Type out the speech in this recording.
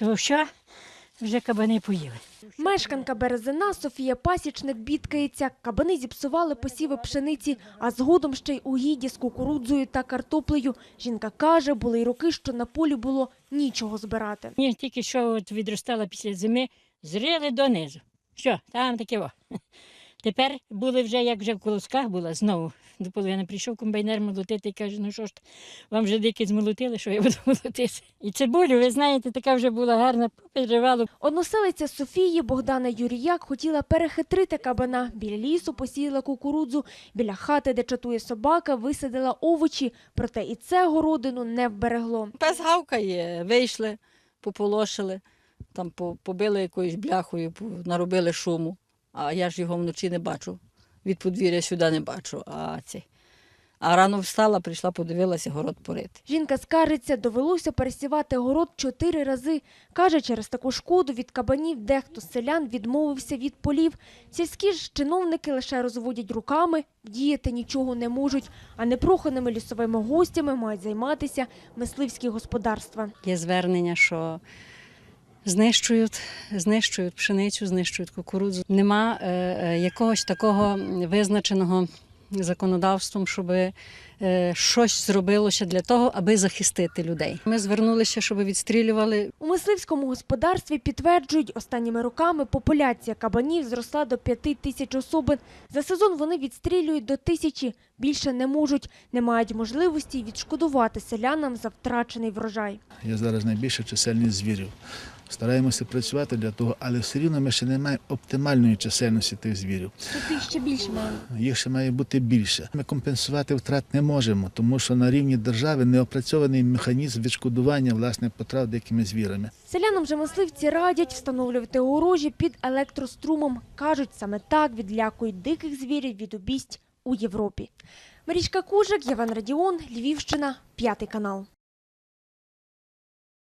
То що? Вже кабани поїли. Мешканка Березина Софія Пасічник бідкається. Кабани зіпсували посіви пшениці, а згодом ще й угіддя з кукурудзою та картоплею. Жінка каже, були й роки, що на полі було нічого збирати. Ні, тільки що от відростала після зими, зрили донизу. Що, там таке во. Тепер були вже, як вже в колосках була, знову до половини прийшов комбайнер молотити і каже, ну що ж, вам вже дикі змолотили, що я буду молотити. І цибулю, ви знаєте, така вже була гарна, переривало. Односелиця Софії Богдана Юріяк хотіла перехитрити кабана. Біля лісу посіяла кукурудзу, біля хати, де чатує собака, висадила овочі. Проте і це городину не вберегло. Пес гавкає, вийшли, пополошили, там побили якоюсь бляхою, наробили шуму. А я ж його вночі не бачу. Від подвір'я сюди не бачу. А, ці. а рано встала, прийшла, подивилася, город порити. Жінка скаржиться, довелося пересівати город чотири рази. Каже, через таку шкоду від кабанів дехто з селян відмовився від полів. Сільські ж чиновники лише розводять руками, діяти нічого не можуть, а непроханими лісовими гостями мають займатися мисливські господарства. Є звернення, що знищують, знищують пшеницю, знищують кукурудзу. Нема е, е, якогось такого визначеного законодавством, щоб е, щось зробилося для того, аби захистити людей. Ми звернулися, щоб відстрілювали У мисливському господарстві підтверджують, останніми роками популяція кабанів зросла до п'яти тисяч особин. За сезон вони відстрілюють до тисячі, більше не можуть, не мають можливості відшкодувати селянам за втрачений врожай. Є зараз найбільша чисельність звірів. Стараємося працювати для того, але все рівно ми ще не маємо оптимальної чисельності тих звірів. Тобто ще більше має. Їх ще має бути більше. Ми компенсувати втрат не можемо, тому що на рівні держави не опрацьований механізм відшкодування власне потрат деякими звірами. Селянам же мисливці радять встановлювати огорожі під електрострумом. Кажуть, саме так відлякують диких звірів від обість у Європі. Марічка Кужик, Єван Радіон, Львівщина, п'ятий канал.